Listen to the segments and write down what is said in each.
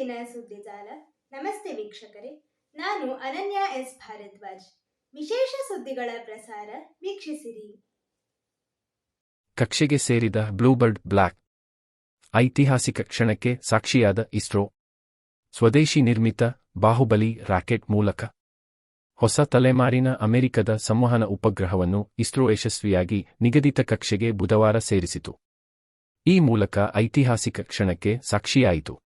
ಇಂದಿನ ಸುದ್ದಿಜಾಲ ನಮಸ್ತೆ ವೀಕ್ಷಕರೇ. ನಾನು ಅನನ್ಯ ಎಸ್ ಭಾರದ್ವಾಜ್. ವಿಶೇಷ ಸುದ್ದಿಗಳ ಪ್ರಸಾರ ವೀಕ್ಷಿಸಿರಿ. ಕಕ್ಷೆಗೆ ಸೇರಿದ ಬ್ಲೂಬರ್ಡ್ ಬ್ಲ್ಯಾಕ್ ಐತಿಹಾಸಿಕ ಕ್ಷಣಕ್ಕೆ ಸಾಕ್ಷಿಯಾದ ಇಸ್ರೋ. ಸ್ವದೇಶಿ ನಿರ್ಮಿತ ಬಾಹುಬಲಿ ರಾಕೆಟ್ ಮೂಲಕ. ಹೊಸ ತಲೆಮಾರಿನ ಅಮೆರಿಕದ ಸಂವಹನ ಉಪಗ್ರಹವನ್ನು ಇಸ್ರೋ ಯಶಸ್ವಿಯಾಗಿ ನಿಗದಿತ ಕಕ್ಷೆಗೆ ಬುಧವಾರ ಸೇರಿಸಿತು. ಈ ಮೂಲಕ ಐತಿಹಾಸಿಕ ಕ್ಷಣಕ್ಕೆ ಸಾಕ್ಷಿಯಾಯಿತು.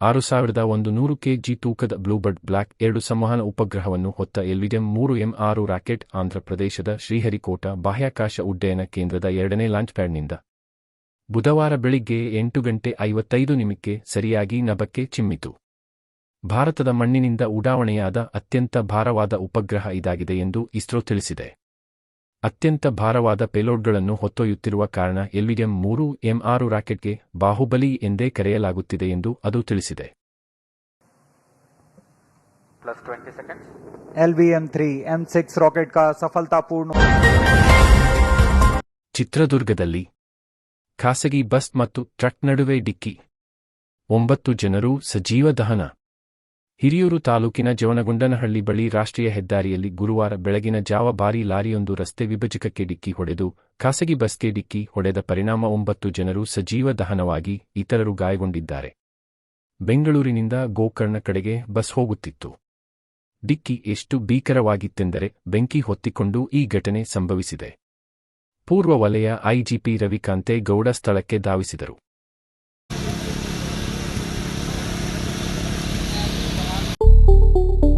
ಆರು ಸಾವಿರದ ಒಂದು ನೂರು ಕೆಜಿ ತೂಕದ ಬ್ಲೂಬರ್ಡ್ ಬ್ಲ್ಯಾಕ್ ಎರಡು ಸಂವಹನ ಉಪಗ್ರಹವನ್ನು ಹೊತ್ತ ಎಲ್ವಿಡಿಯಂ ಮೂರು ಎಂ ಆರು ರಾಕೆಟ್ ಆಂಧ್ರಪ್ರದೇಶದ ಶ್ರೀಹರಿಕೋಟ ಬಾಹ್ಯಾಕಾಶ ಉಡ್ಡಯನ ಕೇಂದ್ರದ ಎರಡನೇ ಲಾಂಚ್ ಪ್ಯಾಡ್ನಿಂದ ಬುಧವಾರ ಬೆಳಿಗ್ಗೆ ಎಂಟು ಗಂಟೆ ಐವತ್ತೈದು ನಿಮಿಷಕ್ಕೆ ಸರಿಯಾಗಿ ನಭಕ್ಕೆ ಚಿಮ್ಮಿತು. ಭಾರತದ ಮಣ್ಣಿನಿಂದ ಉಡಾವಣೆಯಾದ ಅತ್ಯಂತ ಭಾರವಾದ ಉಪಗ್ರಹ ಇದಾಗಿದೆ ಎಂದು ಇಸ್ರೋ ತಿಳಿಸಿದೆ. ಅತ್ಯಂತ ಭಾರವಾದ ಪೇಲೋಡ್ಗಳನ್ನು ಹೊತ್ತೊಯ್ಯುತ್ತಿರುವ ಕಾರಣ ಎಲ್ವಿಎಂ ಮೂರು ಎಂ ಆರು ರಾಕೆಟ್ಗೆ ಬಾಹುಬಲಿ ಎಂದೇ ಕರೆಯಲಾಗುತ್ತಿದೆ ಎಂದು ಅದು ತಿಳಿಸಿದೆ. ಚಿತ್ರದುರ್ಗದಲ್ಲಿ ಖಾಸಗಿ ಬಸ್ ಮತ್ತು ಟ್ರಕ್ ನಡುವೆ ಡಿಕ್ಕಿ. ಒಂಬತ್ತು ಜನರು ಸಜೀವ ದಹನ. ಹಿರಿಯೂರು ತಾಲೂಕಿನ ಜವನಗುಂಡನಹಳ್ಳಿ ಬಳಿ ರಾಷ್ಟ್ರೀಯ ಹೆದ್ದಾರಿಯಲ್ಲಿ ಗುರುವಾರ ಬೆಳಗಿನ ಜಾವ ಭಾರೀ ಲಾರಿಯೊಂದು ರಸ್ತೆ ವಿಭಜಕಕ್ಕೆ ಡಿಕ್ಕಿ ಹೊಡೆದು, ಖಾಸಗಿ ಬಸ್ಗೆ ಡಿಕ್ಕಿ ಹೊಡೆದ ಪರಿಣಾಮ ಒಂಬತ್ತು ಜನರು ಸಜೀವ ದಹನವಾಗಿ ಇತರರು ಗಾಯಗೊಂಡಿದ್ದಾರೆ. ಬೆಂಗಳೂರಿನಿಂದ ಗೋಕರ್ಣ ಕಡೆಗೆ ಬಸ್ ಹೋಗುತ್ತಿತ್ತು. ಡಿಕ್ಕಿ ಎಷ್ಟು ಭೀಕರವಾಗಿತ್ತೆಂದರೆ ಬೆಂಕಿ ಹೊತ್ತಿಕೊಂಡು ಈ ಘಟನೆ ಸಂಭವಿಸಿದೆ. ಪೂರ್ವ ವಲಯ ಐಜಿಪಿ ರವಿಕಾಂತೆ ಗೌಡ ಸ್ಥಳಕ್ಕೆ ಧಾವಿಸಿದರು.